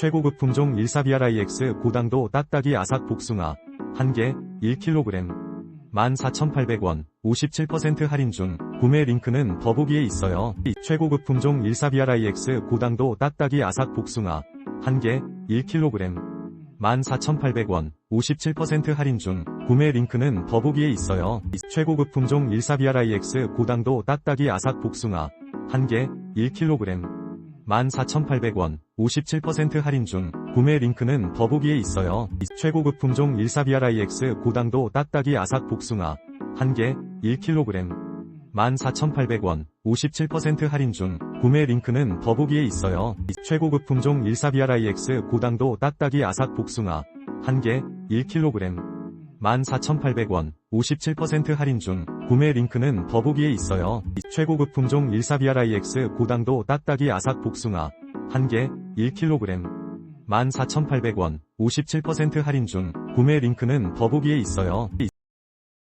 최고급 품종 14BRIX 고당도 딱딱이 아삭 복숭아 1개 1kg 14,800원 57% 할인 중 구매 링크는 더보기에 있어요. 최고급 품종 14BRIX 고당도 딱딱이 아삭 복숭아 1개 1kg 14,800원 57% 할인 중 구매 링크는 더보기에 있어요. 최고급 품종 14BRIX 고당도 딱딱이 아삭 복숭아 1개 1kg 14,800원 57% 할인 중 구매 링크는 더보기에 있어요. 최고급 품종 14BRIX 고당도 딱딱이 아삭 복숭아 1개 1kg 14,800원 57% 할인 중 구매 링크는 더보기에 있어요. 최고급 품종 14BRIX 고당도 딱딱이 아삭 복숭아 1개 1kg 14,800원 57% 할인 중 구매 링크는 더보기에 있어요. 최고급 품종 14BRIX 고당도 딱딱이 아삭 복숭아 1개 1kg 14,800원 57% 할인 중 구매 링크는 더보기에 있어요.